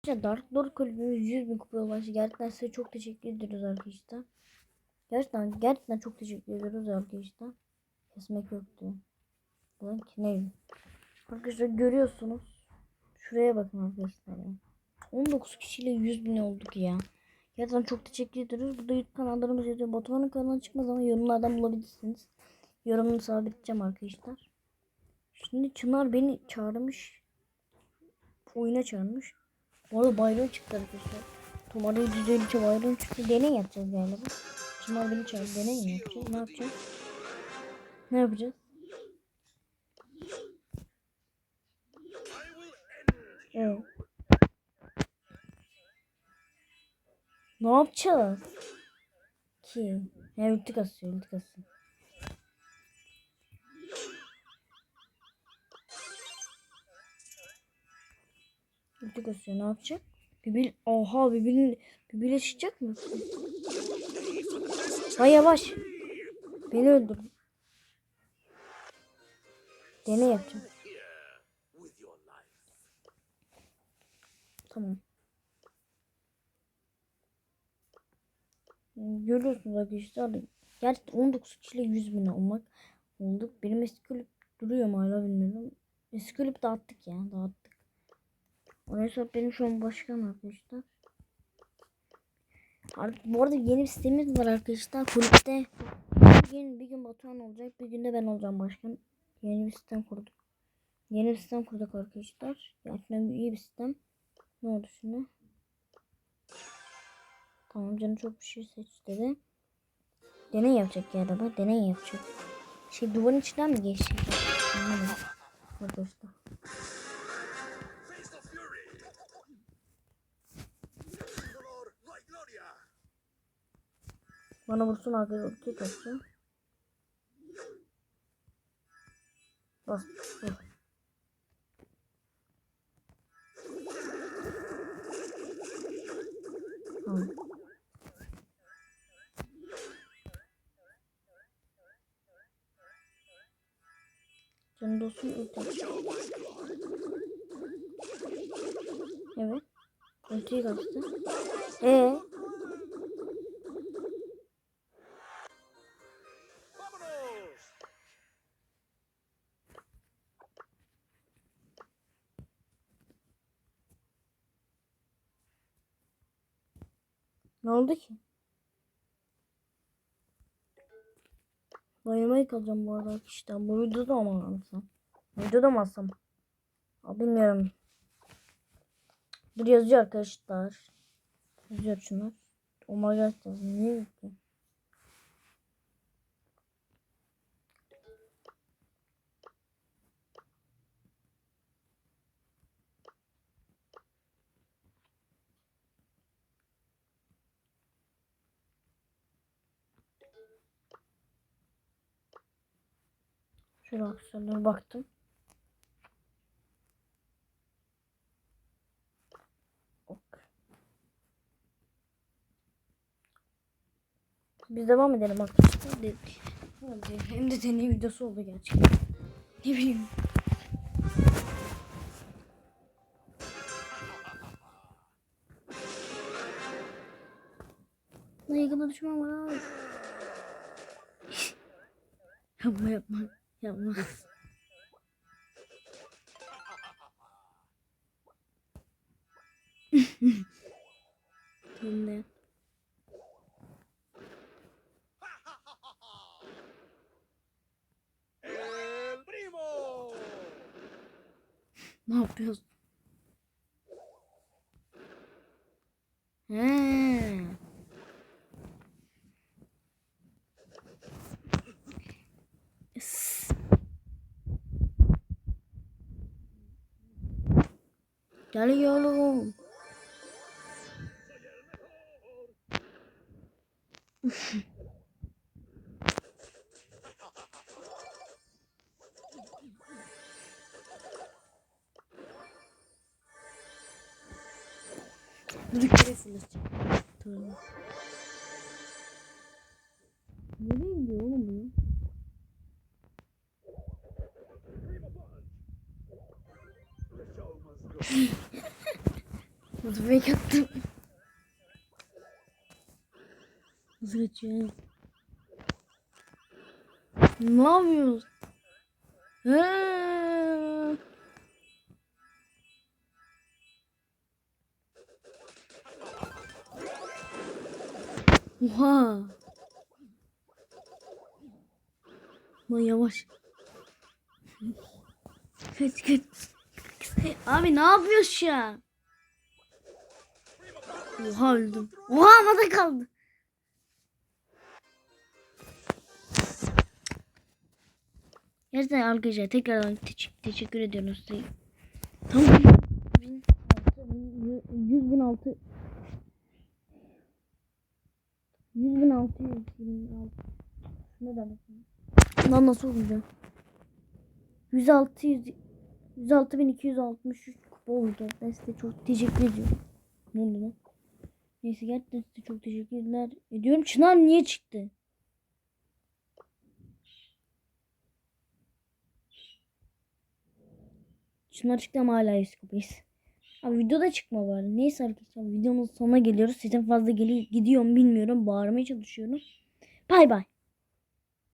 Arkadaşlar Dark Lord kulübümüz 100 bin kupaya ulaştı. Gerçekten size çok teşekkür ediyoruz arkadaşlar. Gerçekten gerçekten çok teşekkür ediyoruz arkadaşlar. Kesmek yoktu. Lan ki ne? Arkadaşlar görüyorsunuz. Şuraya bakın arkadaşlar ya. 19 kişiyle 100 bin olduk ya. Gerçekten çok teşekkür ediyoruz. Burada YouTube kanallarımız yazıyor. Batuhan'ın kanalına çıkmaz ama yorumlardan bulabilirsiniz. Yorumunu sabitleyeceğim arkadaşlar. Şimdi Çınar beni çağırmış. Oyuna çağırmış. Bu arada bayram çıktı arkadaşlar. Tomarda %52 bayram çıktı. Deney yapacağız galiba. Çınar beni çağırdı. Deney mi yapacağız? Ne yapacağız? Ne yapacağız? Evet. Ne yapacağız? Ki. Ya ulti kasıyor, ulti kasıyor. Ulti kasıyor, ne yapacak? Bibil, oha bibil, bibil çıkacak mı? Hay yavaş. Beni öldür. Deney yapacağım. Tamam. Görüyorsunuz arkadaşlar. Gerçekten 19 kişiyle 100 bin olmak olduk. Benim eski kulüp duruyor mu hala bilmiyorum. Eski kulüp dağıttık ya dağıttık. O hesap benim şu an başkan arkadaşlar. Artık bu arada yeni bir sistemimiz var arkadaşlar. Kulüpte gün, bir gün Batuhan olacak. Bir gün de ben olacağım başkan. Yeni bir sistem kurduk. Yeni bir sistem kurduk arkadaşlar. Gerçekten iyi bir sistem. Ne oldu şimdi? Tamam canım çok bir şey seç dedi. Deney yapacak ya araba. Deney yapacak. Şey duvarın içinden mi geçecek? Anlamadım. Arkadaşlar. Bana vursun arkadaşlar. Ulti kaçacağım. Bas. Vur. Tamam. Canım dostum ulti. Evet. Ultiyi kaçtı. Ee? Ne oldu ki? Bayılmayı kalacağım bu arada işte. Bu videoda mı alsam? Videoda mı alsam? Bilmiyorum. Dur yazıyor arkadaşlar. Yazıyor şunlar. Oh my god yazıyor. Şöyle arkadaşlar baktım. Biz devam edelim arkadaşlar. De-. Hem de deney videosu oldu gerçekten. Ne bileyim. Lan yakında düşman var yapma yapma. Yapma. Şimdi. Ne yapıyorsun? He. Geliyorum. Dur fırlatacağım. Tamam. Fake attım? Nasıl kaçıyor? Ne yapıyoruz? Eee. Oha. Lan yavaş. Kaç kaç. Abi ne yapıyorsun şu? Oha öldüm. Oha havada kaldı. Gerçekten arkadaşlar tekrardan teş- teşekkür ediyorum size. Tam 100 bin altı 100 bin altı 100 bin altı ne demek? Lan nasıl olacak? 106 100 106 bin 263 kupa oldu. Ben size çok teşekkür ediyorum. Ne lan? Neyse gerçekten size çok teşekkürler ediyorum. Çınar niye çıktı? Çınar çıktı ama hala kupayız. Abi videoda çıkma var. Neyse arkadaşlar videonun sonuna geliyoruz. Sesim fazla geliyor, gidiyor mu bilmiyorum. Bağırmaya çalışıyorum. Bay bay.